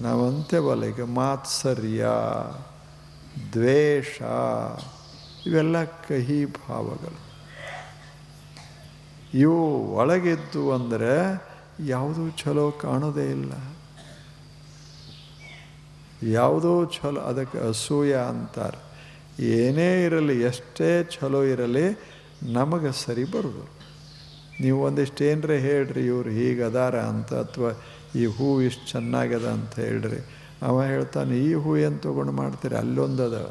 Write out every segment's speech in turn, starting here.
ನಾವಂತೇವಲ್ಲ ಈಗ ಮಾತ್ಸರ್ಯ, ದ್ವೇಷ, ಇವೆಲ್ಲ ಕಹಿ ಭಾವಗಳು. ಇವು ಒಳಗಿದ್ದು ಅಂದರೆ ಯಾವುದೂ ಚಲೋ ಕಾಣೋದೇ ಇಲ್ಲ. ಯಾವುದೋ ಚಲೋ ಅದಕ್ಕೆ ಅಸೂಯ ಅಂತಾರೆ. ಏನೇ ಇರಲಿ, ಎಷ್ಟೇ ಚಲೋ ಇರಲಿ, ನಮಗೆ ಸರಿ ಬರೋದು ನೀವು ಒಂದಿಷ್ಟು ಏನರೇ ಹೇಳ್ರಿ, ಇವ್ರು ಹೀಗದಾರ ಅಂತ, ಅಥವಾ ಈ ಹೂ ಇಷ್ಟು ಚೆನ್ನಾಗದ ಅಂತ ಹೇಳ್ರಿ. ಅವ ಹೇಳ್ತಾನೆ, ಈ ಹೂ ಏನು ತೊಗೊಂಡು ಮಾಡ್ತೀರಿ? ಅಲ್ಲೊಂದದ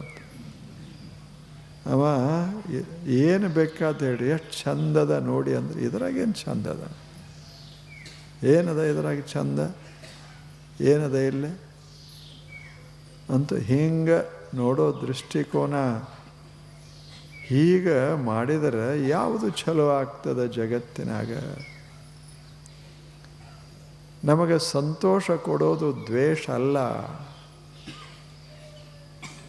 ಅವ ಏನು ಬೇಕಾದ ಹೇಳಿ, ಎಷ್ಟು ಚಂದದ ನೋಡಿ ಅಂದ್ರೆ ಇದ್ರಾಗೇನು ಚಂದದ? ಏನದ ಇದ್ರಾಗ ಚಂದ? ಏನದ ಇಲ್ಲಿ? ಅಂತ ಹಿಂಗೆ ನೋಡೋ ದೃಷ್ಟಿಕೋನ ಹೀಗೆ ಮಾಡಿದರೆ ಯಾವುದು ಚಲೋ ಆಗ್ತದೆ ಜಗತ್ತಿನಾಗ? ನಮಗೆ ಸಂತೋಷ ಕೊಡೋದು ದ್ವೇಷ ಅಲ್ಲ.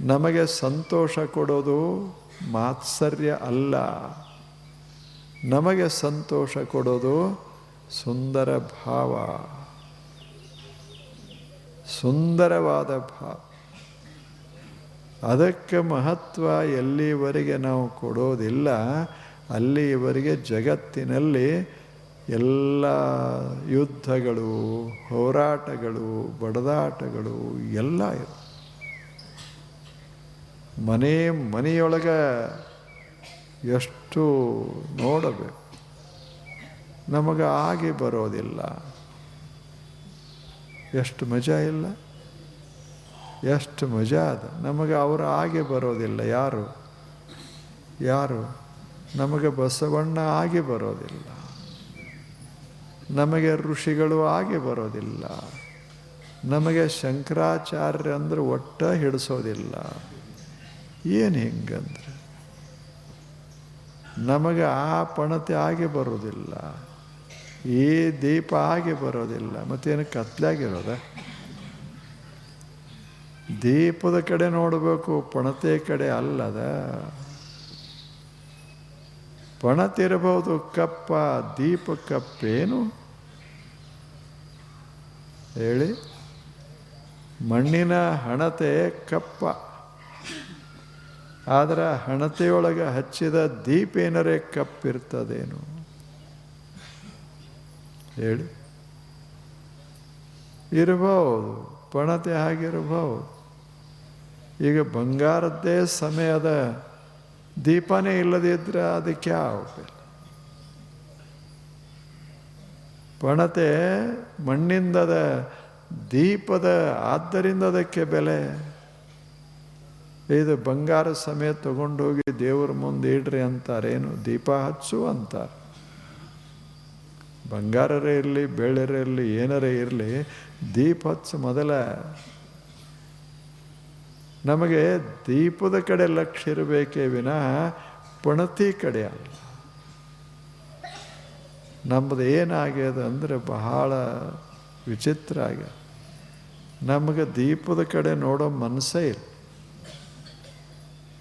ನಮಗೆ ಸಂತೋಷ ಕೊಡೋದು ಮಾತ್ಸರ್ಯ ಅಲ್ಲ. ನಮಗೆ ಸಂತೋಷ ಕೊಡೋದು ಸುಂದರ ಭಾವ. ಸುಂದರವಾದ ಭಾವ. ಅದಕ್ಕೆ ಮಹತ್ವ ಎಲ್ಲಿವರೆಗೆ ನಾವು ಕೊಡೋದಿಲ್ಲ ಅಲ್ಲಿಯವರೆಗೆ ಜಗತ್ತಿನಲ್ಲಿ ಎಲ್ಲ ಯುದ್ಧಗಳು, ಹೋರಾಟಗಳು, ಬಡದಾಟಗಳು ಎಲ್ಲ ಇರು ಮನೆ ಮನೆಯೊಳಗೆ ಎಷ್ಟು ನೋಡಬೇಕು. ನಮಗೆ ಆಗಿ ಬರೋದಿಲ್ಲ. ಎಷ್ಟು ಮಜಾ ಇಲ್ಲ? ಎಷ್ಟು ಮಜಾ ಅದ? ನಮಗೆ ಅವರು ಆಗಿ ಬರೋದಿಲ್ಲ. ಯಾರು? ಯಾರು? ನಮಗೆ ಬಸವಣ್ಣ ಆಗಿ ಬರೋದಿಲ್ಲ. ನಮಗೆ ಋಷಿಗಳು ಆಗಿ ಬರೋದಿಲ್ಲ. ನಮಗೆ ಶಂಕರಾಚಾರ್ಯ ಅಂದ್ರೆ ಒಟ್ಟ ಹಿಡಿಸೋದಿಲ್ಲ. ಏನು ಹಿಂಗಂದ್ರೆ? ನಮಗೆ ಆ ಪಣತೆ ಆಗಿ ಬರೋದಿಲ್ಲ. ಈ ದೀಪ ಆಗಿ ಬರೋದಿಲ್ಲ. ಮತ್ತೇನು ಕತ್ಲಾಗಿರೋದ? ದೀಪದ ಕಡೆ ನೋಡಬೇಕು, ಪಣತೆ ಕಡೆ ಅಲ್ಲದ? ಪಣತಿರಬಹುದು ಕಪ್ಪ ದೀಪ ಕಪ್ಪೇನು ಹೇಳಿ. ಮಣ್ಣಿನ ಹಣತೆ ಕಪ್ಪ. ಆದರೆ ಹಣತೆಯೊಳಗೆ ಹಚ್ಚಿದ ದೀಪ ಏನರೇ ಕಪ್ಪಿರ್ತದೇನು? ಹೇಳಿ. ಇರಬಹುದು, ಪಣತೆ ಆಗಿರಬಹುದು ಈಗ ಬಂಗಾರದ್ದೇ ಸಮಯದ ದೀಪನೇ ಇಲ್ಲದಿದ್ದರೆ ಅದಕ್ಕೆ ಯಾವ ಬೆಲೆ ಪಣತೆ ಮಣ್ಣಿಂದದ ದೀಪದ ಆದ್ದರಿಂದ ಅದಕ್ಕೆ ಬೆಲೆ. ಇದು ಬಂಗಾರ ಸಮಯ ತಗೊಂಡೋಗಿ ದೇವ್ರ ಮುಂದೆ ಇಡ್ರಿ ಅಂತಾರೇನು? ದೀಪ ಹಚ್ಚು ಅಂತಾರೆ. ಬಂಗಾರರೇ ಇರಲಿ ಬೆಳ್ಳರೇ ಇರಲಿ, ಏನರೇ ಇರಲಿ, ದೀಪ ಹಚ್ಚು ಮೊದಲ. ನಮಗೆ ದೀಪದ ಕಡೆ ಲಕ್ಷ ಇರಬೇಕೇ ವಿನಃ ಪಣತಿ ಕಡೆ ಅಲ್ಲ. ನಮ್ಮದು ಏನಾಗ್ಯದ ಅಂದರೆ ಬಹಳ ವಿಚಿತ್ರ ಆಗ್ಯದ. ನಮಗೆ ದೀಪದ ಕಡೆ ನೋಡೋ ಮನಸ್ಸೇ ಇಲ್ಲ.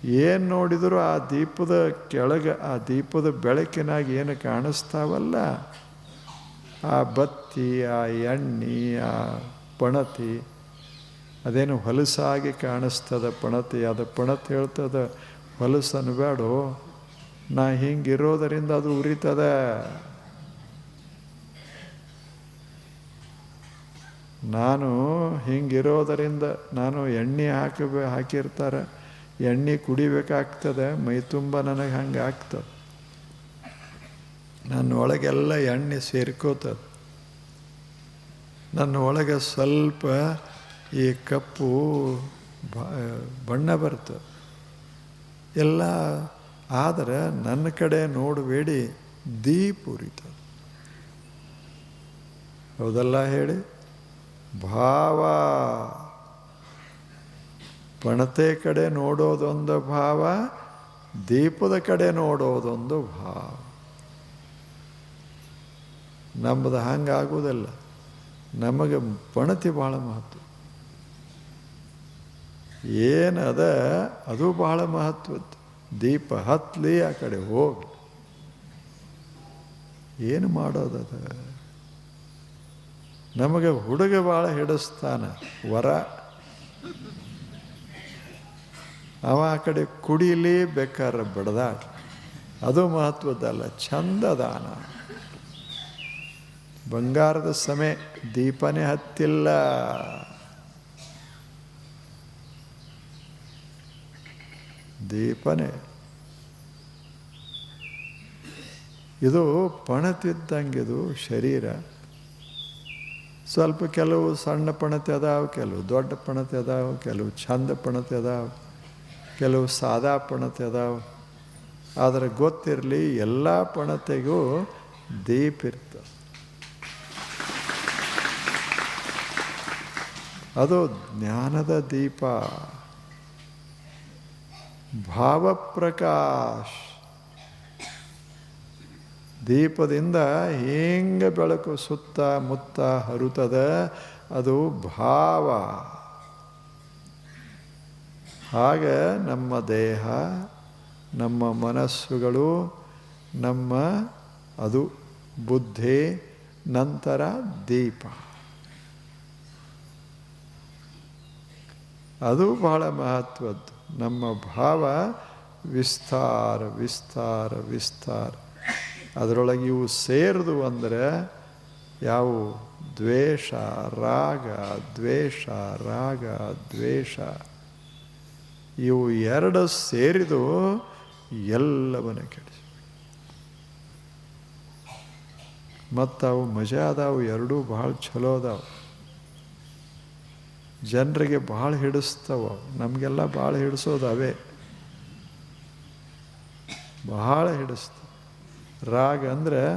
ಏನು ನೋಡಿದರೂ ಆ ದೀಪದ ಕೆಳಗೆ, ಆ ದೀಪದ ಬೆಳಕಿನಾಗ ಏನು ಕಾಣಿಸ್ತಾವಲ್ಲ? ಆ ಬತ್ತಿ, ಆ ಎಣ್ಣೆ, ಆ ಪಣತಿ ಅದೇನು ಹೊಲಸಾಗಿ ಕಾಣಿಸ್ತದ ಪಣತಿ, ಅದು ಪಣತ್ ಹೇಳ್ತದ ಹೊಲಸು ಅನ್ಬೇಡು ನಾ ಹಿಂಗಿರೋದರಿಂದ ಅದು ಉರಿತದ. ನಾನು ಹಿಂಗಿರೋದರಿಂದ, ನಾನು ಎಣ್ಣೆ ಹಾಕಬೇ ಹಾಕಿರ್ತಾರೆ, ಎಣ್ಣೆ ಕುಡಿಬೇಕಾಗ್ತದೆ, ಮೈ ತುಂಬ ನನಗೆ ಹಂಗೆ ಆಗ್ತದೆ. ನನ್ನ ಒಳಗೆಲ್ಲ ಎಣ್ಣೆ ಸೇರ್ಕೋತದ. ನನ್ನ ಒಳಗೆ ಸ್ವಲ್ಪ ಈ ಕಪ್ಪು ಬಣ್ಣ ಬರ್ತು ಎಲ್ಲ ಆದರೆ ನನ್ನ ಕಡೆ ನೋಡಬೇಡಿ, ದೀಪ ಉರಿತದೆ. ಹೌದಲ್ಲ ಹೇಳಿ? ಭಾವ. ಪಣತೆ ಕಡೆ ನೋಡೋದೊಂದು ಭಾವ, ದೀಪದ ಕಡೆ ನೋಡೋದೊಂದು ಭಾವ. ನಮ್ಮದು ಹಂಗಾಗೋದಲ್ಲ ನಮಗೆ ಪಣತಿ ಭಾಳ ಮಹತ್ವ. ಏನದ? ಅದು ಬಹಳ ಮಹತ್ವದ್ದು. ದೀಪ ಹತ್ತಲಿ ಆ ಕಡೆ ಹೋಗಿ. ಏನು ಮಾಡೋದದ? ನಮಗೆ ಹುಡುಗ ಭಾಳ ಹಿಡಿಸ್ತಾನ, ವರ. ಅವ ಆ ಕಡೆ ಕುಡಿಲಿ ಬೇಕಾದ್ರೆ ಬಡ್ದಾಡ ಅದು ಮಹತ್ವದ್ದಲ್ಲ ಚಂದದಾನ ಬಂಗಾರದ ಸಮಯ ದೀಪನೇ ಹತ್ತಿಲ್ಲ. ದೀಪನೇ. ಇದು ಪಣತಿದ್ದಂಗಿದು ಶರೀರ. ಸ್ವಲ್ಪ ಕೆಲವು ಸಣ್ಣ ಪಣತೆ ಅದಾವ, ಕೆಲವು ದೊಡ್ಡ ಪಣತೆ ಅದಾವ, ಕೆಲವು ಚಂದ ಪಣತೆ ಅದಾವ, ಕೆಲವು ಸಾದಾ ಪಣತೆ ಅದಾವ. ಆದರೆ ಗೊತ್ತಿರಲಿ ಎಲ್ಲ ಪಣತೆಗೂ ದೀಪ ಇರ್ತದೆ ಅದು ಜ್ಞಾನದ ದೀಪ. ಭಾವಪ್ರಕಾಶ್. ದೀಪದಿಂದ ಹೇಗೆ ಬೆಳಕು ಸುತ್ತ ಮುತ್ತ ಹರುತದ ಅದು ಭಾವ. ಹಾಗೆ ನಮ್ಮ ದೇಹ, ನಮ್ಮ ಮನಸ್ಸುಗಳು, ನಮ್ಮ ಅದು ಬುದ್ಧಿ, ನಂತರ ದೀಪ. ಅದು ಬಹಳ ಮಹತ್ವದ್ದು. ನಮ್ಮ ಭಾವ ವಿಸ್ತಾರ ವಿಸ್ತಾರ ವಿಸ್ತಾರ. ಅದರೊಳಗೆ ಇವು ಸೇರಿದು ಅಂದರೆ ಯಾವು? ದ್ವೇಷ, ರಾಗ ದ್ವೇಷ ರಾಗ, ದ್ವೇಷ. ಇವು ಎರಡು ಸೇರಿದು ಎಲ್ಲವನ್ನ ಕೆಡಿಸಿ. ಮತ್ತು ಅವು ಮಜಾ ಅದಾವು, ಎರಡೂ ಭಾಳ ಚಲೋ ಅದಾವು. ಜನರಿಗೆ ಭಾಳ ಹಿಡಿಸ್ತವ. ನಮಗೆಲ್ಲ ಭಾಳ ಹಿಡಿಸೋದು ಅವೇ ಬಹಳ ಹಿಡಿಸ್ತು. ರಾಗ ಅಂದರೆ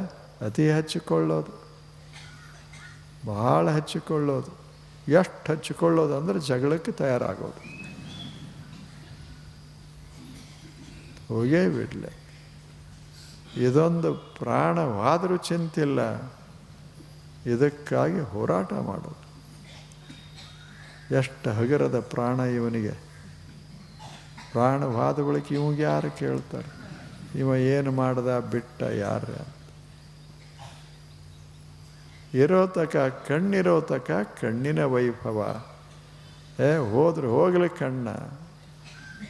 ಅತಿ ಹಚ್ಚಿಕೊಳ್ಳೋದು. ಭಾಳ ಹಚ್ಚಿಕೊಳ್ಳೋದು. ಎಷ್ಟು ಹಚ್ಚಿಕೊಳ್ಳೋದು ಅಂದರೆ ಜಗಳಕ್ಕೆ ತಯಾರಾಗೋದು. ಹೋಗೇ ಬಿಡಲಿ. ಇದೊಂದು ಪ್ರಾಣವಾದರೂ ಚಿಂತಿಲ್ಲ. ಇದಕ್ಕಾಗಿ ಹೋರಾಟ ಮಾಡೋದು. ಎಷ್ಟು ಹಗರದ ಪ್ರಾಣ ಇವನಿಗೆ? ಪ್ರಾಣವಾದ ಬಳಿಕ ಇವಂಗೆ ಯಾರು ಕೇಳ್ತಾರೆ? ಇವ ಏನು ಮಾಡ್ದ ಬಿಟ್ಟ ಯಾರು ಇರೋ ತಕ ಕಣ್ಣಿರೋ ತಕ ಕಣ್ಣಿನ ವೈಭವ. ಏ, ಹೋದ್ರೆ ಹೋಗಲಿ ಕಣ್ಣ.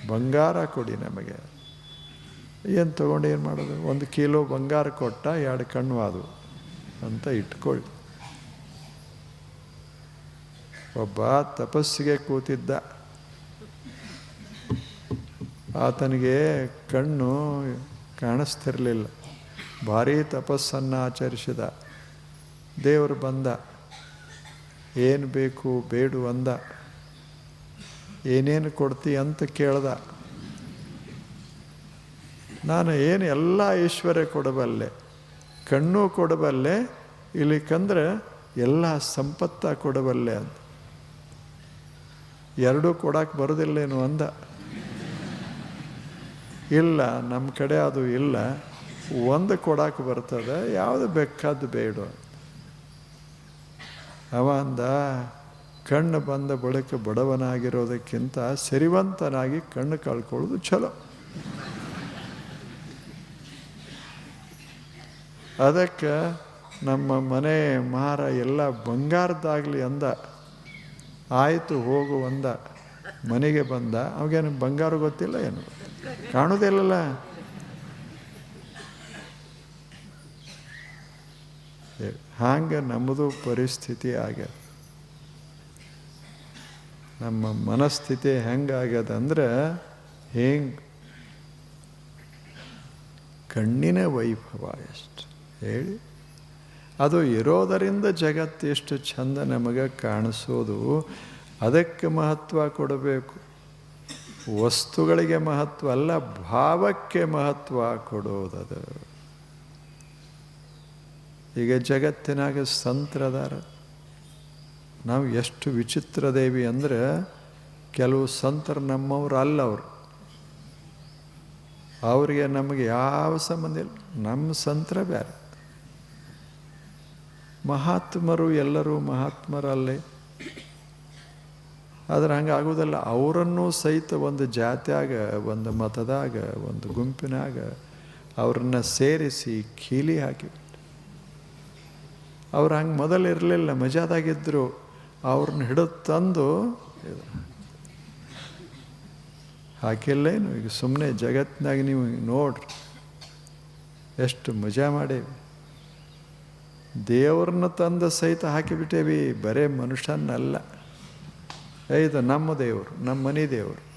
ಬಂಗಾರ ಕೊಡಿ ನಮಗೆ. ಏನು ತೊಗೊಂಡು ಏನು ಮಾಡೋದು? ಒಂದು ಕಿಲೋ ಬಂಗಾರ ಕೊಟ್ಟ ಎರಡು ಕಣ್ಣು ಆದವು ಅಂತ ಇಟ್ಕೊಳ್ಳಿ ಒಬ್ಬ ತಪಸ್ಸಿಗೆ ಕೂತಿದ್ದ. ಆತನಿಗೆ ಕಣ್ಣು ಕಾಣಿಸ್ತಿರಲಿಲ್ಲ. ಭಾರೀ ತಪಸ್ಸನ್ನು ಆಚರಿಸಿದ. ದೇವರು ಬಂದ. ಏನು ಬೇಕು ಬೇಡು ಅಂದ. ಏನೇನು ಕೊಡ್ತಿ ಅಂತ ಕೇಳ್ದ. ನಾನು ಏನು ಎಲ್ಲ ಐಶ್ವರ್ಯ ಕೊಡಬಲ್ಲೆ, ಕಣ್ಣು ಕೊಡಬಲ್ಲೆ, ಇಲ್ಲಿಕಂದ್ರೆ ಎಲ್ಲ ಸಂಪತ್ತ ಕೊಡಬಲ್ಲೆ ಅಂತ. ಎರಡೂ ಕೊಡಕ್ಕೆ ಬರೋದಿಲ್ಲೇನು ಅಂದ. ಇಲ್ಲ ನಮ್ಮ ಕಡೆ ಅದು ಇಲ್ಲ. ಒಂದು ಕೊಡಕ್ಕೆ ಬರ್ತದೆ, ಯಾವುದು ಬೇಕಾದ ಬೇಡ ಅವ ಅಂದ, ಕಣ್ಣು ಬಂದ ಬಳಿಕ ಬಡವನಾಗಿರೋದಕ್ಕಿಂತ ಸರಿವಂತನಾಗಿ ಕಣ್ಣು ಕಳ್ಕೊಳ್ಳೋದು ಚಲೋ ಅದಕ್ಕೆ ನಮ್ಮ ಮನೆ ಮಾರ ಎಲ್ಲ ಬಂಗಾರದಾಗಲಿ ಅಂದ. ಆಯಿತು, ಹೋಗು ಒಂದ ಮನೆಗೆ ಬಂದ. ಅವಾಗೇನು ಬಂಗಾರ ಗೊತ್ತಿಲ್ಲ ಏನು? ಕಾಣೋದಿಲ್ಲಲ್ಲ ಹಾಗೆ ನಮ್ಮದು ಪರಿಸ್ಥಿತಿ ಆಗ್ಯದ? ನಮ್ಮ ಮನಸ್ಥಿತಿ ಹೆಂಗಾಗ್ಯದಂದ್ರೆ ಹೆಂಗೆ? ಕಣ್ಣಿನ ವೈಭವ ಎಷ್ಟು? ಹೇಳಿ. ಅದು ಇರೋದರಿಂದ ಜಗತ್ತು ಎಷ್ಟು ಚಂದ ನಮಗೆ ಕಾಣಿಸೋದು. ಅದಕ್ಕೆ ಮಹತ್ವ ಕೊಡಬೇಕು. ವಸ್ತುಗಳಿಗೆ ಮಹತ್ವ ಅಲ್ಲ, ಭಾವಕ್ಕೆ ಮಹತ್ವ ಕೊಡೋದದು ಈಗ ಜಗತ್ತಿನಾಗ ಸಂತ್ರದಾರ. ನಾವು ಎಷ್ಟು ವಿಚಿತ್ರ ದೇವಿ ಅಂದರೆ ಕೆಲವು ಸಂತರು ನಮ್ಮವ್ರು ಅಲ್ಲ ಅವರು. ಅವರಿಗೆ ನಮಗೆ ಯಾವ ಸಂಬಂಧ ಇಲ್ಲ. ನಮ್ಮ ಸಂತರ ಬೇರೆ. ಮಹಾತ್ಮರು ಎಲ್ಲರೂ ಮಹಾತ್ಮರಲ್ಲೇ. ಆದರೆ ಹಂಗೆ ಆಗೋದಲ್ಲ ಅವರನ್ನು ಸಹಿತ ಒಂದು ಜಾತ್ಯಾಗ, ಒಂದು ಮತದಾಗ, ಒಂದು ಗುಂಪಿನಾಗ ಅವ್ರನ್ನ ಸೇರಿಸಿ ಕೀಲಿ ಹಾಕಿ. ಅವ್ರು ಹಂಗೆ ಮೊದಲು ಇರಲಿಲ್ಲ ಮಜಾದಾಗಿದ್ದರು ಅವ್ರನ್ನ ಹಿಡಿದು ತಂದು ಹಾಕಿಲ್ಲೇನು? ಈಗ ಸುಮ್ಮನೆ ಜಗತ್ತಿನಾಗ ನೀವು ನೋಡ್ರಿ. ಎಷ್ಟು ಮಜಾ ಮಾಡೇವಿ. ದೇವ್ರನ್ನ ತಂದು ಸಹಿತ ಹಾಕಿಬಿಟ್ಟೇವಿ, ಬರೇ ಮನುಷ್ಯನಲ್ಲ. ಐದು ನಮ್ಮ ದೇವರು, ನಮ್ಮ ಮನೆ ದೇವರು.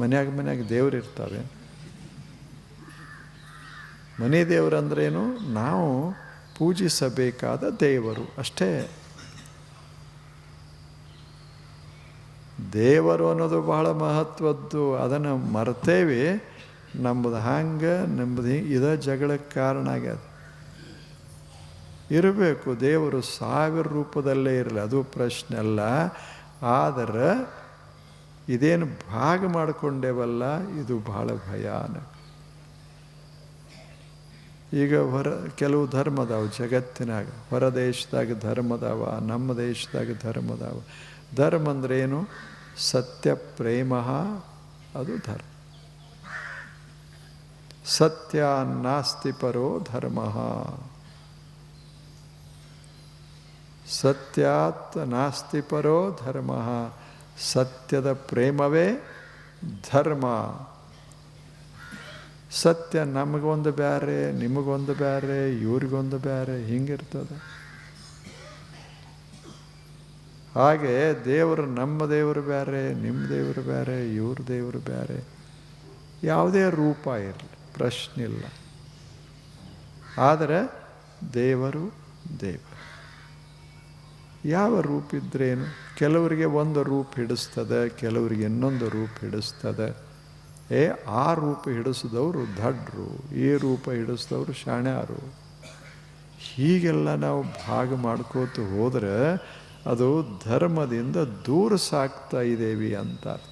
ಮನ್ಯಾಗ ಮನ್ಯಾಗ ದೇವ್ರು ಇರ್ತಾವೆ. ಮನೆ ದೇವರಂದ್ರೇನು ನಾವು ಪೂಜಿಸಬೇಕಾದ ದೇವರು ಅಷ್ಟೇ. ದೇವರು ಅನ್ನೋದು ಬಹಳ ಮಹತ್ವದ್ದು, ಅದನ್ನು ಮರ್ತೇವೆ ನಮ್ಮದು ಹಂಗೆ ನಮ್ಮದು ಹಿಂಗೆ, ಇದ ಜಗಳಕ್ಕೆ ಕಾರಣ ಆಗ್ಯದ. ಇರಬೇಕು. ದೇವರು ಸಾವಿರ ರೂಪದಲ್ಲೇ ಇರಲಿ, ಅದು ಪ್ರಶ್ನೆ ಅಲ್ಲ. ಆದರೆ ಇದೇನು ಭಾಗ ಮಾಡಿಕೊಂಡೇವಲ್ಲ, ಇದು ಬಹಳ ಭಯಾನಕ ಈಗ ಹೊರ, ಕೆಲವು ಧರ್ಮದಾವ ಜಗತ್ತಿನಾಗ, ಹೊರ ದೇಶದಾಗ ಧರ್ಮದವ, ನಮ್ಮ ದೇಶದಾಗ ಧರ್ಮದಾವ. ಧರ್ಮ ಏನು? ಸತ್ಯ ಪ್ರೇಮ, ಅದು ಧರ್ಮ. ಸತ್ಯ ನಾಸ್ತಿ ಪರೋ ಧರ್ಮ. ಸತ್ಯಾತ್ ನಾಸ್ತಿ ಪರೋ ಧರ್ಮ. ಸತ್ಯದ ಪ್ರೇಮವೇ ಧರ್ಮ. ಸತ್ಯ ನಮಗೊಂದು ಬ್ಯಾರೆ, ನಿಮಗೊಂದು ಬ್ಯಾರೆ, ಇವ್ರಿಗೊಂದು ಬ್ಯಾರೆ, ಹಿಂಗಿರ್ತದೆ. ಹಾಗೆ ದೇವರು ನಮ್ಮ ದೇವರು ಬೇರೆ ನಿಮ್ಮ ದೇವರು ಬೇರೆ ಇವ್ರ ದೇವರು ಬೇರೆ ಯಾವುದೇ ರೂಪ ಇರಲಿ, ಪ್ರಶ್ನೆ ಇಲ್ಲ. ಆದರೆ ದೇವರು ದೇವರು. ಯಾವ ರೂಪ ಇದ್ರೇನು? ಕೆಲವರಿಗೆ ಒಂದು ರೂಪ ಹಿಡಿಸ್ತದೆ, ಕೆಲವರಿಗೆ ಇನ್ನೊಂದು ರೂಪ ಹಿಡಿಸ್ತದೆ. ಏ, ಆ ರೂಪ ಹಿಡಿಸಿದವರು ದಡ್ರು, ಈ ರೂಪ ಹಿಡಿಸಿದವರು ಶಾಣ್ಯಾರು. ಹೀಗೆಲ್ಲ ನಾವು ಭಾಗ ಮಾಡ್ಕೋತ ಹೋದರೆ ಅದು ಧರ್ಮದಿಂದ ದೂರ ಸಾಕ್ತಾ ಇದ್ದೇವೆ ಅಂತ ಅರ್ಥ.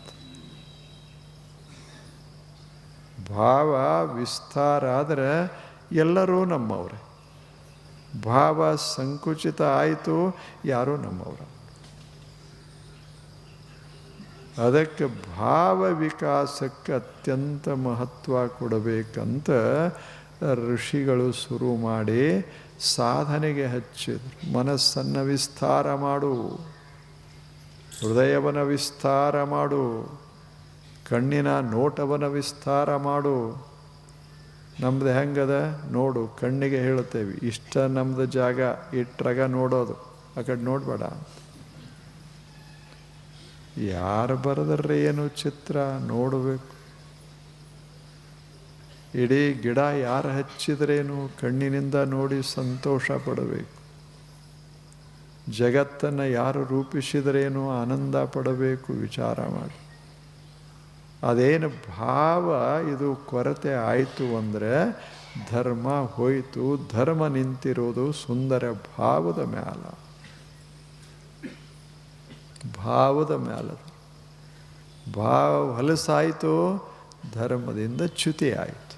ಭಾವ ವಿಸ್ತಾರ ಆದರೆ ಎಲ್ಲರೂ ನಮ್ಮವ್ರೆ. ಭಾವ ಸಂಕುಚಿತ ಆಯಿತು, ಯಾರೋ ನಮ್ಮವರು. ಅದಕ್ಕೆ ಭಾವ ವಿಕಾಸಕ್ಕೆ ಅತ್ಯಂತ ಮಹತ್ವ ಕೊಡಬೇಕಂತ ಋಷಿಗಳು ಶುರು ಮಾಡಿ ಸಾಧನೆಗೆ ಹಚ್ಚಿದ್ರು. ಮನಸ್ಸನ್ನು ವಿಸ್ತಾರ ಮಾಡು. ಹೃದಯವನ್ನು ವಿಸ್ತಾರ ಮಾಡು. ಕಣ್ಣಿನ ನೋಟವನ್ನು ವಿಸ್ತಾರ ಮಾಡು. ನಮ್ದು ಹೆಂಗದ? ನೋಡು, ಕಣ್ಣಿಗೆ ಹೇಳುತ್ತೇವೆ. ಇಷ್ಟ ನಮ್ದು ಜಾಗ ಇಟ್ರಾಗ ನೋಡೋದು. ಆ ಕಡೆ ನೋಡಬೇಡ. ಯಾರು ಬರೆದ್ರೆ ಏನು ಚಿತ್ರ? ನೋಡಬೇಕು. ಇಡೀ ಗಿಡ ಯಾರು ಹಚ್ಚಿದ್ರೇನು? ಕಣ್ಣಿನಿಂದ ನೋಡಿ ಸಂತೋಷ ಪಡಬೇಕು. ಜಗತ್ತನ್ನು ಯಾರು ರೂಪಿಸಿದ್ರೇನು? ಆನಂದ ಪಡಬೇಕು. ವಿಚಾರ ಮಾಡಿ. ಅದೇನು ಭಾವ ಇದು ಕೊರತೆ ಆಯಿತು ಅಂದರೆ ಧರ್ಮ ಹೋಯಿತು, ಧರ್ಮ ನಿಂತಿರೋದು ಸುಂದರ ಭಾವದ ಮ್ಯಾಲ. ಭಾವದ ಮ್ಯಾಲ ಭಾವ ಹೊಲಸಾಯಿತು, ಧರ್ಮದಿಂದ ಚ್ಯುತಿ ಆಯಿತು.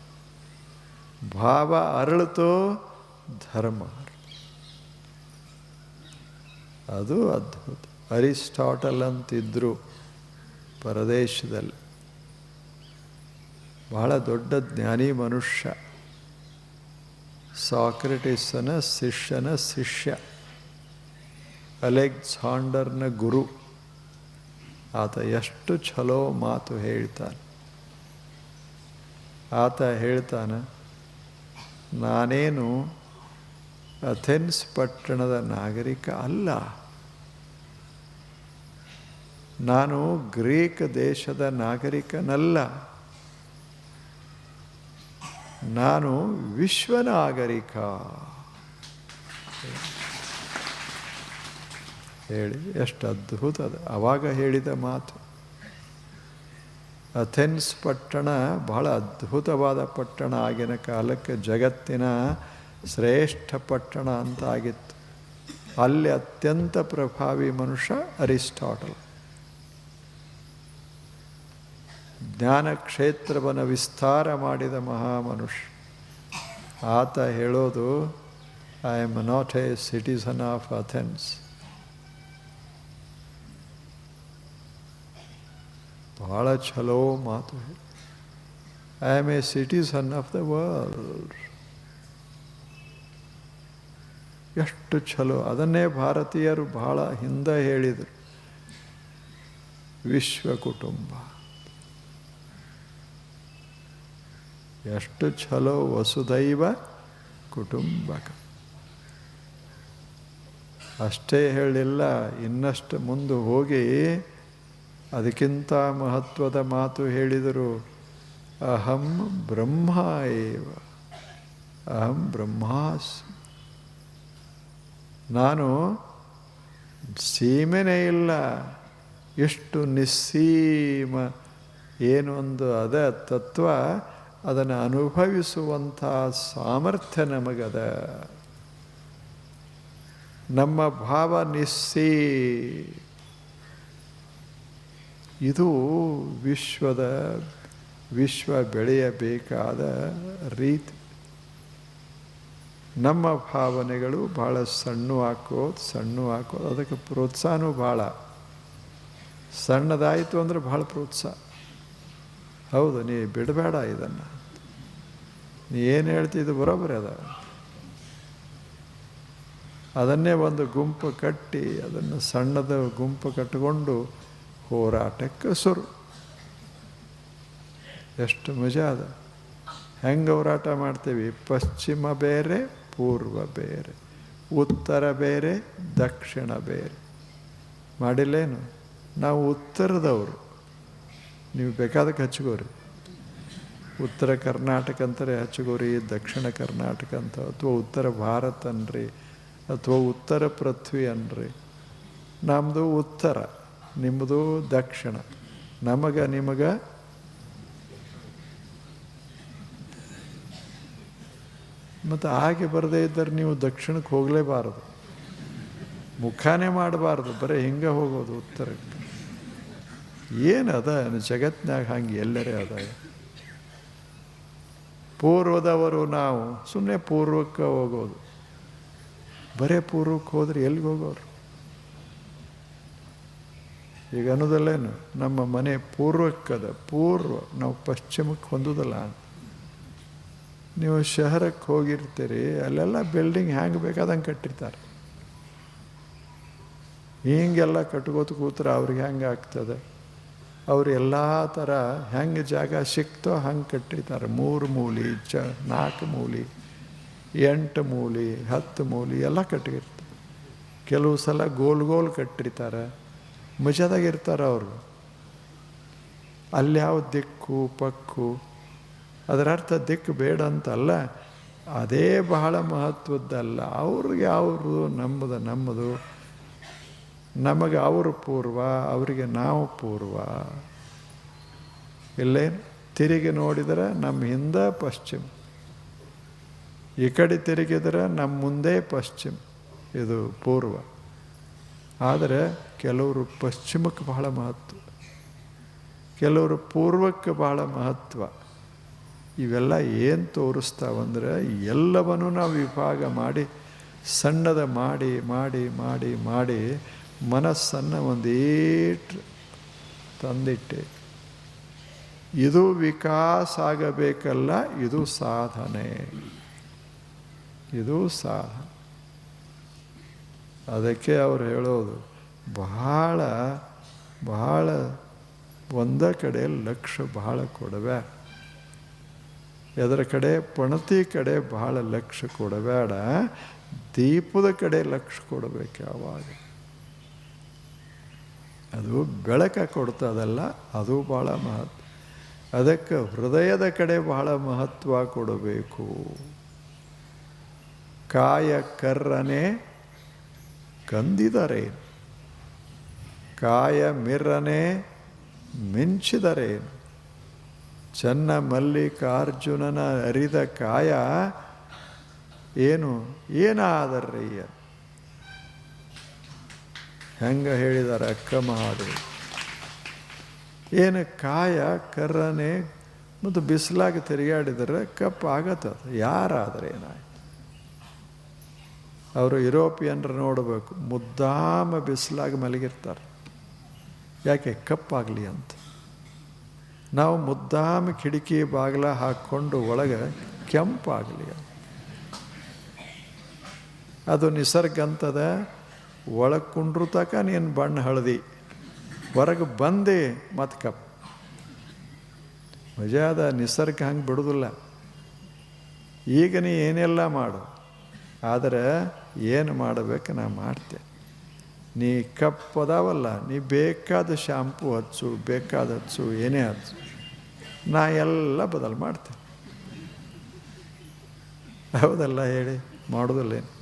ಭಾವ ಅರಳಿತು, ಧರ್ಮ ಅದು ಅದ್ಭುತ. ಅರಿಸ್ಟಾಟಲ್ ಅಂತಿದ್ರು ಪರದೇಶದಲ್ಲಿ. ಬಹಳ ದೊಡ್ಡ ಜ್ಞಾನಿ ಮನುಷ್ಯ. ಸಾಕ್ರೆಟಿಸನ ಶಿಷ್ಯನ ಶಿಷ್ಯ. ಅಲೆಕ್ಸಾಂಡರ್ನ ಗುರು. ಆತ ಎಷ್ಟು ಛಲೋ ಮಾತು ಹೇಳ್ತಾನೆ. ಆತ ಹೇಳ್ತಾನೆ, ನಾನೇನು ಅಥೆನ್ಸ್ ಪಟ್ಟಣದ ನಾಗರಿಕ ಅಲ್ಲ. ನಾನು ಗ್ರೀಕ್ ದೇಶದ ನಾಗರಿಕನಲ್ಲ. ನಾನು ವಿಶ್ವ ನಾಗರಿಕ ಹೇಳಿ, ಎಷ್ಟು ಅದ್ಭುತ ಅದು. ಅವಾಗ ಹೇಳಿದ ಮಾತು. ಅಥೆನ್ಸ್ ಪಟ್ಟಣ ಬಹಳ ಅದ್ಭುತವಾದ ಪಟ್ಟಣ ಆಗಿನ ಕಾಲಕ್ಕೆ ಜಗತ್ತಿನ ಶ್ರೇಷ್ಠ ಪಟ್ಟಣ ಅಂತಾಗಿತ್ತು ಅಲ್ಲಿ ಅತ್ಯಂತ ಪ್ರಭಾವಿ ಮನುಷ್ಯ ಅರಿಸ್ಟಾಟಲ್. ಜ್ಞಾನ ಕ್ಷೇತ್ರವನ್ನು ವಿಸ್ತಾರ ಮಾಡಿದ ಮಹಾಮನುಷ್ಯ. ಆತ ಹೇಳೋದು I am not a citizen of Athens ಭಾಳ ಚಲೋ ಮಾತು. I am a citizen of the world ಎಷ್ಟು ಚಲೋ ಅದನ್ನೇ ಭಾರತೀಯರು ಬಹಳ ಹಿಂದೆ ಹೇಳಿದರು. ವಿಶ್ವ ಕುಟುಂಬ ಎಷ್ಟು ಚಲೋ ವಸುದೈವ ಕುಟುಂಬಕ. ಅಷ್ಟೇ ಹೇಳಿಲ್ಲ, ಇನ್ನಷ್ಟು ಮುಂದೆ ಹೋಗಿ ಅದಕ್ಕಿಂತ ಮಹತ್ವದ ಮಾತು ಹೇಳಿದರು, ಅಹಂ ಬ್ರಹ್ಮ ಏವ, ಅಹಂ ಬ್ರಹ್ಮಾಸ್ ನಾನು ಸೀಮೆನೇ ಇಲ್ಲ ಎಷ್ಟು ನಿಸ್ಸೀಮ ಏನೊಂದು ಅದ ತತ್ವ ಅದನ್ನು ಅನುಭವಿಸುವಂಥ ಸಾಮರ್ಥ್ಯ ನಮಗದ. ನಮ್ಮ ಭಾವ ನಿಸ್ಸಿ. ಇದು ವಿಶ್ವದ, ವಿಶ್ವ ಬೆಳೆಯಬೇಕಾದ ರೀತಿ. ನಮ್ಮ ಭಾವನೆಗಳು ಭಾಳ ಸಣ್ಣು ಹಾಕೋದು ಸಣ್ಣು ಹಾಕೋದು, ಅದಕ್ಕೆ ಪ್ರೋತ್ಸಾಹನೂ ಭಾಳ ಸಣ್ಣದಾಯಿತು ಅಂದರೆ ಭಾಳ ಪ್ರೋತ್ಸಾಹ. ಹೌದು ನೀ ಬಿಡಬೇಡ ಇದನ್ನು. ಏನು ಹೇಳ್ತಿದ್ದು ಬರೋಬ್ಬರಿ ಅದ. ಅದನ್ನೇ ಒಂದು ಗುಂಪು ಕಟ್ಟಿ ಅದನ್ನು ಸಣ್ಣದ ಗುಂಪು ಕಟ್ಟಿಕೊಂಡು ಹೋರಾಟಕ್ಕೆ ಸುರು ಎಷ್ಟು ಮಜಾ ಅದ. ಹೆಂಗೆ ಹೋರಾಟ ಮಾಡ್ತೀವಿ? ಪಶ್ಚಿಮ ಬೇರೆ, ಪೂರ್ವ ಬೇರೆ, ಉತ್ತರ ಬೇರೆ, ದಕ್ಷಿಣ ಬೇರೆ. ಮಾಡಿಲ್ಲೇನು? ನಾವು ಉತ್ತರದವರು. ನೀವು ಬೇಕಾದಕ್ಕೆ ಹಚ್ಕೋರಿ. ಉತ್ತರ ಕರ್ನಾಟಕ ಅಂತಾರೆ ಹಚ್ಚಗೋರಿ ದಕ್ಷಿಣ ಕರ್ನಾಟಕ ಅಂತ, ಅಥವಾ ಉತ್ತರ ಭಾರತ ಅನ್ರಿ, ಅಥವಾ ಉತ್ತರ ಪೃಥ್ವಿ ಅನ್ರಿ. ನಮ್ಮದು ಉತ್ತರ ನಿಮ್ಮದು ದಕ್ಷಿಣ. ನಮಗೆ, ನಿಮಗೆ? ಮತ್ತು ಹಾಗೆ ಬರದೇ ಇದ್ದರೆ ನೀವು ದಕ್ಷಿಣಕ್ಕೆ ಹೋಗಲೇಬಾರದು. ಮುಖಾನೇ ಮಾಡಬಾರ್ದು, ಬರೀ ಹಿಂಗೆ ಹೋಗೋದು ಉತ್ತರಕ್ಕೆ. ಏನದ? ಜಗತ್ತಿನಾಗ ಹಂಗೆ ಎಲ್ಲರೇ ಅದ ಪೂರ್ವದವರು ನಾವು ಸುಮ್ಮನೆ ಪೂರ್ವಕ್ಕೆ ಹೋಗೋದು. ಬರೇ ಪೂರ್ವಕ್ಕೆ ಹೋದರೆ ಎಲ್ಲಿಗೆ ಹೋಗೋರು? ಈಗ ಅನ್ನೋದಲ್ಲೇನು? ನಮ್ಮ ಮನೆ ಪೂರ್ವಕ್ಕದ, ಪೂರ್ವ, ನಾವು ಪಶ್ಚಿಮಕ್ಕೆ ಹೊಂದೋದಲ್ಲ ನೀವು ಶಹರಕ್ಕೆ ಹೋಗಿರ್ತೀರಿ, ಅಲ್ಲೆಲ್ಲ ಬಿಲ್ಡಿಂಗ್ ಹ್ಯಾಂಗೆ ಬೇಕಾದಂಗೆ ಕಟ್ಟಿರ್ತಾರೆ. ಹಿಂಗೆಲ್ಲ ಕಟ್ಕೋತ ಕೂತ್ರೆ ಅವ್ರಿಗೆ ಹೆಂಗೆ ಆಗ್ತದೆ? ಅವ್ರು ಎಲ್ಲ ಥರ ಹೆಂಗೆ ಜಾಗ ಸಿಕ್ತೋ ಹಂಗೆ ಕಟ್ಟಿದ್ದಾರೆ. ಮೂರು ಮೂಲಿ, ಚ, ನಾಲ್ಕು ಮೂಲಿ, ಎಂಟು ಮೂಲಿ, ಹತ್ತು ಮೂಲಿ ಎಲ್ಲ ಕಟ್ಟಿರ್ತಾರೆ. ಕೆಲವು ಸಲ ಗೋಲ್ ಗೋಲ್ ಕಟ್ಟಿರ್ತಾರೆ. ಮಜಾದಾಗಿರ್ತಾರೆ ಅವರು. ಅಲ್ಲಿ ಯಾವ ದಿಕ್ಕು, ಪಕ್ಕು, ಅದರ ಅರ್ಥ ದಿಕ್ಕು ಬೇಡ ಅಂತಲ್ಲ. ಅದೇ ಬಹಳ ಮಹತ್ವದ್ದಲ್ಲ. ಅವ್ರಿಗೆ ಅವರು ನಮ್ಮದು ನಮ್ಮದು. ನಮಗೆ ಅವರು ಪೂರ್ವ, ಅವರಿಗೆ ನಾವು ಪೂರ್ವ. ಇಲ್ಲೇನು? ತಿರುಗಿ ನೋಡಿದರೆ ನಮ್ಮ ಹಿಂದೆ ಪಶ್ಚಿಮ. ಈ ಕಡೆ ತಿರುಗಿದರೆ ನಮ್ಮ ಮುಂದೆ ಪಶ್ಚಿಮ. ಇದು ಪೂರ್ವ. ಆದರೆ ಕೆಲವರು ಪಶ್ಚಿಮಕ್ಕೆ ಬಹಳ ಮಹತ್ವ. ಕೆಲವರು ಪೂರ್ವಕ್ಕೆ ಬಹಳ ಮಹತ್ವ. ಇವೆಲ್ಲ ಏನು ತೋರಿಸ್ತಾವಂದ್ರೆ ಎಲ್ಲವನ್ನೂ ನಾವು ವಿಭಾಗ ಮಾಡಿ, ಸಣ್ಣದ ಮಾಡಿ ಮಾಡಿ ಮಾಡಿ ಮಾಡಿ ಮನಸ್ಸನ್ನು ಒಂದೇಟು ತಂದಿಟ್ಟೆ. ಇದು ವಿಕಾಸ ಆಗಬೇಕಲ್ಲ ಇದು ಸಾಧನೆ. ಇದು ಸಾಧನೆ. ಅದಕ್ಕೆ ಅವ್ರು ಹೇಳೋದು, ಬಹಳ ಬಹಳ ಒಂದ ಕಡೆ ಲಕ್ಷ್ಯ ಬಹಳ ಕೊಡಬೇಡ ಎದರ ಕಡೆ ಪಣತಿ ಕಡೆ ಬಹಳ ಲಕ್ಷ್ಯ ಕೊಡಬೇಡ ದೀಪದ ಕಡೆ ಲಕ್ಷ್ಯ ಕೊಡಬೇಕು ಯಾವಾಗ? ಅದು ಬೆಳಕ ಕೊಡ್ತದಲ್ಲ, ಅದು ಭಾಳ ಮಹತ್ವ ಅದಕ್ಕೆ ಹೃದಯದ ಕಡೆ ಬಹಳ ಮಹತ್ವ ಕೊಡಬೇಕು. ಕಾಯ ಕರ್ರನೆ ಕಂದಿದರೆ. ಕಾಯ ಮಿರ್ರನೆ ಮಿಂಚಿದರೇನು ಚನ್ನ ಮಲ್ಲಿಕಾರ್ಜುನನ ಅರಿದ ಕಾಯ ಏನು? ಏನಾದರ್ರಯ್ಯ ಹೆಂಗ ಹೇಳಿದ್ದಾರೆ ಅಕ್ಕ ಮಹಾದೇವಿ. ಏನು ಕಾಯ ಕರ್ರನೆ ಮತ್ತು ಬಿಸಿಲಾಗಿ ತಿರುಗಾಡಿದರೆ ಕಪ್ಪು ಅದು. ಯಾರಾದರೆ ಏನಾಯ್ತು? ಅವರು ಯುರೋಪಿಯನ್ರು ನೋಡಬೇಕು, ಮುದ್ದಾಮ ಬಿಸಿಲಾಗಿ ಮಲಗಿರ್ತಾರೆ. ಯಾಕೆ ಕಪ್ಪಾಗಲಿ ಅಂತ? ನಾವು ಮುದ್ದಾಮ ಕಿಟಕಿ ಬಾಗಿಲ ಹಾಕ್ಕೊಂಡು ಒಳಗೆ ಕೆಂಪಾಗಲಿ ಅದು ನಿಸರ್ಗ ಅಂತದ ಒಳಗೆ ಕುಂಡ್ರು ತಕ ನೀನು ಬಣ್ಣ ಹಳದಿ. ಹೊರಗೆ ಬಂದೆ ಮತ್ತು ಕಪ್. ಮಜಾ ನಿಸರ್ಗ ಹಂಗೆ ಬಿಡೋದಿಲ್ಲ. ಈಗ ನೀ ಏನೆಲ್ಲ ಮಾಡು. ಆದರೆ ಏನು ಮಾಡಬೇಕು ನಾ ಮಾಡ್ತೆ. ನೀ ಕಪ್ಪು ಅದಾವಲ್ಲ, ನೀ ಬೇಕಾದ ಶಾಂಪು ಹಚ್ಚು, ಬೇಕಾದ ಹಚ್ಚು, ಏನೇ ಹಚ್ಚು. ನಾ ಎಲ್ಲ ಬದಲು ಮಾಡ್ತೆ. ಹೌದಲ್ಲ ಹೇಳಿ, ಮಾಡೋದಿಲ್ಲೇನು?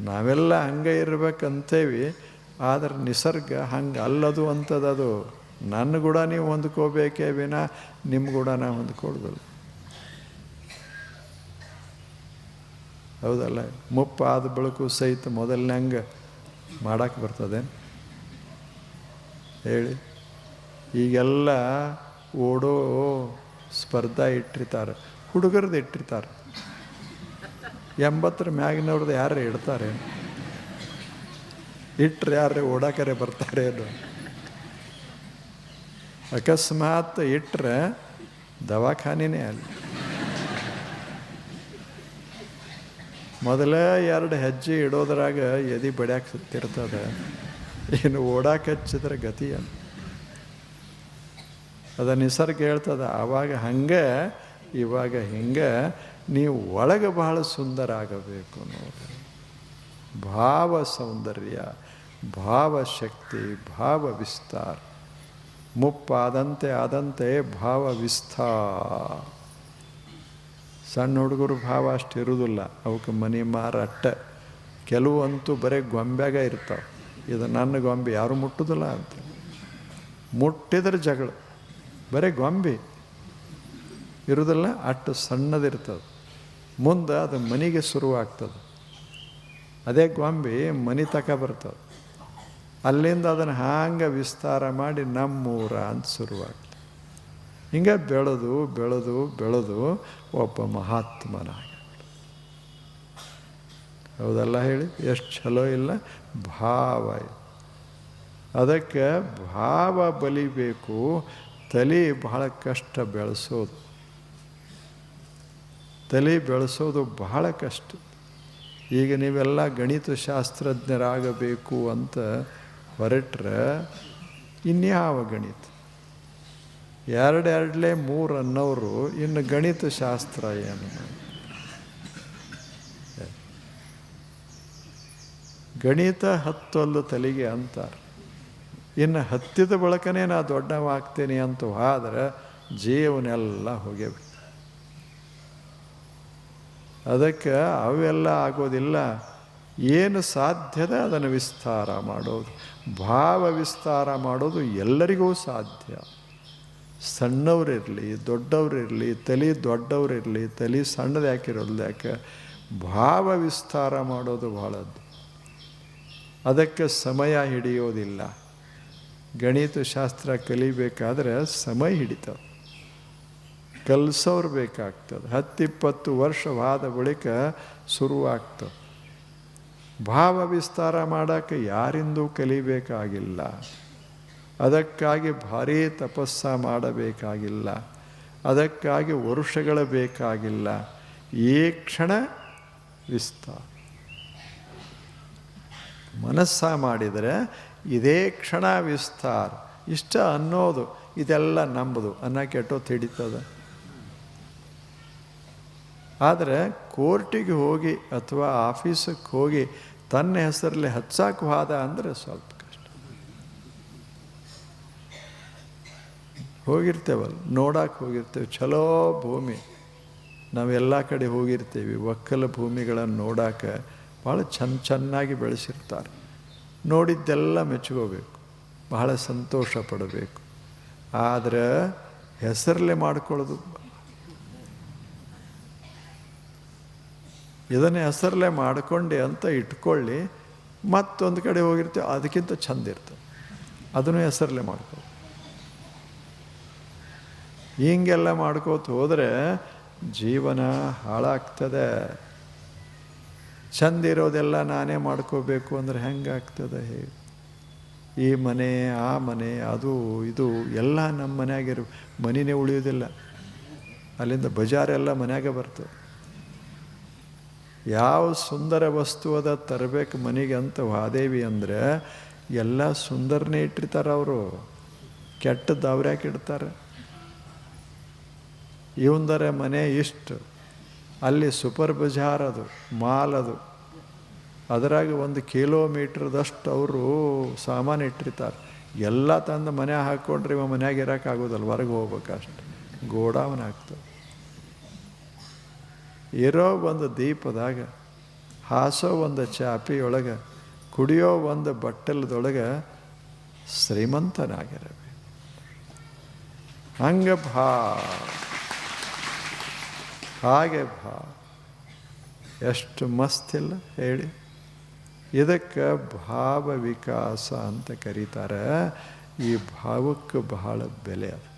ನಾವೆಲ್ಲ ಹಂಗೆ ಇರಬೇಕಂತೇವಿ, ಆದರೆ ನಿಸರ್ಗ ಹಂಗೆ ಅಲ್ಲದು ಅಂಥದ್ದು ನನ್ನ ಕೂಡ ನೀವು ಹೊಂದ್ಕೋಬೇಕೇ ವಿನ ನಿಮ್ಮ ಕೂಡ ನಾವು ಹೊಂದ್ಕೊಳ್ದಲ್ಲ. ಹೌದಲ್ಲ? ಮುಪ್ಪಾದ ಬೆಳಕು ಸಹಿತ ಮೊದಲನೇ ಮಾಡೋಕ್ಕೆ ಬರ್ತದೆ. ಹೇಳಿ. ಈಗೆಲ್ಲ ಓಡೋ ಸ್ಪರ್ಧಾ ಇಟ್ಟಿರ್ತಾರೆ ಹುಡುಗರದ್ದು ಇಟ್ಟಿರ್ತಾರೆ. ಎಂಬತ್ತರ ಮ್ಯಾಗಿನವ್ರದ್ದು ಯಾರು ಇಡ್ತಾರೆ? ಇಟ್ಟರೆ ಯಾರೇ ಓಡಾಕರೆ ಬರ್ತಾರೆ ಅದು? ಅಕಸ್ಮಾತ್ ಇಟ್ಟರೆ ದವಾಖಾನಿನೇ ಅಲ್ಲಿ. ಮೊದಲೇ ಎರಡು ಹೆಜ್ಜೆ ಇಡೋದ್ರಾಗ ಎದಿ ಬಡ್ಯಾಕ ಸುತ್ತಿರ್ತದೆ ಏನು ಓಡಾಕ ಹಚ್ಚಿದ್ರೆ ಗತಿ ಅಂತ ಅದ ನಿಸರ್ಗ ಹೇಳ್ತದ ಆವಾಗ ಹಂಗೆ, ಇವಾಗ ಹಿಂಗೆ ನೀವು ಒಳಗೆ ಬಹಳ ಸುಂದರ ಆಗಬೇಕು ನೋಡಿ. ಭಾವ ಸೌಂದರ್ಯ, ಭಾವ ಶಕ್ತಿ, ಭಾವ ವಿಸ್ತಾರ. ಮುಪ್ಪಾದಂತೆ ಆದಂತೆ ಭಾವ ವಿಸ್ತಾರ. ಸಣ್ಣ ಹುಡುಗರು ಭಾವ ಅಷ್ಟು ಇರುವುದಿಲ್ಲ. ಅವಕ್ಕೆ ಮನೆ ಮಾರ ಅಟ್ಟ. ಕೆಲವಂತೂ ಬರೀ ಗೊಂಬ್ಯಾಗ ಇರ್ತಾವೆ. ಇದು ನನ್ನ ಗೊಂಬೆ, ಯಾರು ಮುಟ್ಟುದಿಲ್ಲ ಅಂತ. ಮುಟ್ಟಿದ್ರೆ ಜಗಳ. ಬರೀ ಗೊಂಬೆ. ಇರುವುದಿಲ್ಲ, ಅಟ್ಟು ಸಣ್ಣದಿರ್ತದೆ. ಮುಂದೆ ಅದು ಮನೆಗೆ ಶುರುವಾಗ್ತದೆ. ಅದೇ ಗೊಂಬೆ ಮನೆ ತಕ ಬರ್ತದೆ. ಅಲ್ಲಿಂದ ಅದನ್ನು ಹಾಂಗೆ ವಿಸ್ತಾರ ಮಾಡಿ ನಮ್ಮೂರ ಅಂತ ಶುರುವಾಗ್ತದೆ. ಹಿಂಗೆ ಬೆಳೆದು ಬೆಳೆದು ಬೆಳೆದು ಒಬ್ಬ ಮಹಾತ್ಮನ ಹೌದಲ್ಲ ಹೇಳಿ? ಎಷ್ಟು ಚಲೋ ಇಲ್ಲ? ಭಾವ ಅದಕ್ಕೆ ಭಾವ ಬಲಿಬೇಕು ತಲೆ ಬಹಳ ಕಷ್ಟ ಬೆಳೆಸೋದು. ತಲೆ ಬೆಳೆಸೋದು ಬಹಳ ಕಷ್ಟ. ಈಗ ನೀವೆಲ್ಲ ಗಣಿತ ಶಾಸ್ತ್ರಜ್ಞರಾಗಬೇಕು ಅಂತ ಹೊರಟ್ರೆ ಇನ್ಯಾವ ಗಣಿತ? ಎರಡೆರಡಲೇ ಮೂರು ಅನ್ನೋರು ಇನ್ನು ಗಣಿತ ಶಾಸ್ತ್ರ ಏನು? ಗಣಿತ ಹತ್ತೊಲ್ಲು ತಲೆಗೆ ಅಂತಾರೆ. ಇನ್ನು ಹತ್ತಿದ ಬಳಕನೇ ನಾ ದೊಡ್ಡವಾಗ್ತೀನಿ ಅಂತ ಹೋದ್ರೆ ಜೀವನೆಲ್ಲ ಹೋಗ್ಯಬೇಕು ಅದಕ್ಕೆ ಅವೆಲ್ಲ ಆಗೋದಿಲ್ಲ. ಏನು ಸಾಧ್ಯದ ಅದನ್ನು ವಿಸ್ತಾರ ಮಾಡೋದು. ಭಾವ ವಿಸ್ತಾರ ಮಾಡೋದು ಎಲ್ಲರಿಗೂ ಸಾಧ್ಯ. ಸಣ್ಣವರಿರಲಿ, ದೊಡ್ಡವರಿರಲಿ, ತಲೆ ದೊಡ್ಡವರಿರಲಿ, ತಲೆ ಸಣ್ಣದು ಯಾಕಿರೋದು ಯಾಕೆ? ಭಾವ ವಿಸ್ತಾರ ಮಾಡೋದು ಬಹಳದ್ದು ಅದಕ್ಕೆ ಸಮಯ ಹಿಡಿಯೋದಿಲ್ಲ. ಗಣಿತ ಶಾಸ್ತ್ರ ಕಲಿಬೇಕಾದ್ರೆ ಸಮಯ ಹಿಡಿತವೆ. ಕಲಿಸೋರು ಬೇಕಾಗ್ತದೆ. ಹತ್ತಿಪ್ಪತ್ತು ವರ್ಷವಾದ ಬಳಿಕ ಶುರುವಾಗ್ತದೆ. ಭಾವ ವಿಸ್ತಾರ ಮಾಡೋಕ್ಕೆ ಯಾರಿಂದೂ ಕಲಿಬೇಕಾಗಿಲ್ಲ. ಅದಕ್ಕಾಗಿ ಭಾರೀ ತಪಸ್ಸ ಮಾಡಬೇಕಾಗಿಲ್ಲ. ಅದಕ್ಕಾಗಿ ವರುಷಗಳ ಬೇಕಾಗಿಲ್ಲ. ಈ ಕ್ಷಣ ವಿಸ್ತಾರ. ಮನಸ್ಸ ಮಾಡಿದರೆ ಇದೇ ಕ್ಷಣ ವಿಸ್ತಾರ. ಇಷ್ಟ ಅನ್ನೋದು, ಇದೆಲ್ಲ ನಂಬುದು ಅನ್ನ ಕೆಟ್ಟೋ ಹಿಡಿತದ. ಆದರೆ ಕೋರ್ಟಿಗೆ ಹೋಗಿ ಅಥವಾ ಆಫೀಸಕ್ಕೆ ಹೋಗಿ ತನ್ನ ಹೆಸರಲ್ಲಿ ಹಚ್ಚಾಕು ಹೋದ ಅಂದರೆ ಸ್ವಲ್ಪ ಕಷ್ಟ. ಹೋಗಿರ್ತೇವಲ್ಲ ನೋಡಕ್ಕೆ ಹೋಗಿರ್ತೇವೆ. ಚಲೋ ಭೂಮಿ. ನಾವೆಲ್ಲ ಕಡೆ ಹೋಗಿರ್ತೀವಿ. ಒಕ್ಕಲ ಭೂಮಿಗಳನ್ನು ನೋಡಕ್ಕೆ ಭಾಳ ಚೆನ್ನ ಚೆನ್ನಾಗಿ ಬೆಳೆಸಿರ್ತಾರೆ. ನೋಡಿದ್ದೆಲ್ಲ ಮೆಚ್ಕೋಬೇಕು. ಬಹಳ ಸಂತೋಷ ಪಡಬೇಕು. ಆದರೆ ಹೆಸರಲ್ಲೇ ಮಾಡ್ಕೊಳ್ಳೋದು ಇದನ್ನೇ ಹೆಸರಲ್ಲೇ ಮಾಡ್ಕೊಂಡೆ ಅಂತ ಇಟ್ಕೊಳ್ಳಿ, ಮತ್ತೊಂದು ಕಡೆ ಹೋಗಿರ್ತೀವಿ, ಅದಕ್ಕಿಂತ ಚಂದ ಇರ್ತದೆ. ಅದನ್ನು ಹೆಸರಲ್ಲೇ ಮಾಡ್ಕೊ. ಹಿಂಗೆಲ್ಲ ಮಾಡ್ಕೋತ ಹೋದರೆ ಜೀವನ ಹಾಳಾಗ್ತದೆ. ಚಂದ ಇರೋದೆಲ್ಲ ನಾನೇ ಮಾಡ್ಕೋಬೇಕು ಅಂದ್ರೆ ಹೆಂಗಾಗ್ತದೆ ಹೇ ಈ ಮನೆ, ಆ ಮನೆ, ಅದು, ಇದು, ಎಲ್ಲ ನಮ್ಮ ಮನೆಯಾಗಿರು ಮನೆಯೇ ಉಳಿಯೋದಿಲ್ಲ. ಅಲ್ಲಿಂದ ಬಜಾರೆಲ್ಲ ಮನೆಯಾಗೆ ಬರ್ತದೆ. ಯಾವ ಸುಂದರ ವಸ್ತು ಅದ ತರಬೇಕು ಮನೆಗೆ ಅಂತ ವಾದೇವಿ ಅಂದರೆ, ಎಲ್ಲ ಸುಂದರನೇ ಇಟ್ಟಿರ್ತಾರೆ ಅವರು. ಕೆಟ್ಟದ್ದು ಅವ್ರ್ಯಾಕೆ ಇಡ್ತಾರೆ? ಇವಂದರೆ ಮನೆ ಇಷ್ಟು. ಅಲ್ಲಿ ಸೂಪರ್ ಬಜಾರ್ ಅದು, ಮಾಲ್ ಅದು. ಅದರಾಗ ಒಂದು ಕಿಲೋಮೀಟ್ರದಷ್ಟು ಅವರು ಸಾಮಾನು ಇಟ್ಟಿರ್ತಾರೆ. ಎಲ್ಲ ತಂದು ಮನೆ ಹಾಕ್ಕೊಂಡ್ರೆ ಇವ ಮನೆಯಾಗಿರೋಕ್ಕಾಗೋದಲ್ಲ ಹೊರಗೆ ಹೋಗ್ಬೇಕಷ್ಟು. ಗೋಡಾವನ್ ಆಗ್ತದೆ. ಇರೋ ಒಂದು ದೀಪದಾಗ, ಹಾಸೋ ಒಂದು ಚಾಪಿಯೊಳಗೆ, ಕುಡಿಯೋ ಒಂದು ಬಟ್ಟಲದೊಳಗೆ ಶ್ರೀಮಂತನಾಗಿರಬೇಕು. ಹಂಗೆ ಭಾ, ಹಾಗೆ ಭಾ. ಎಷ್ಟು ಮಸ್ತಿಲ್ಲ ಹೇಳಿ. ಇದಕ್ಕೆ ಭಾವ ವಿಕಾಸ ಅಂತ ಕರೀತಾರೆ. ಈ ಭಾವಕ್ಕೆ ಬಹಳ ಬೆಲೆ ಅದು.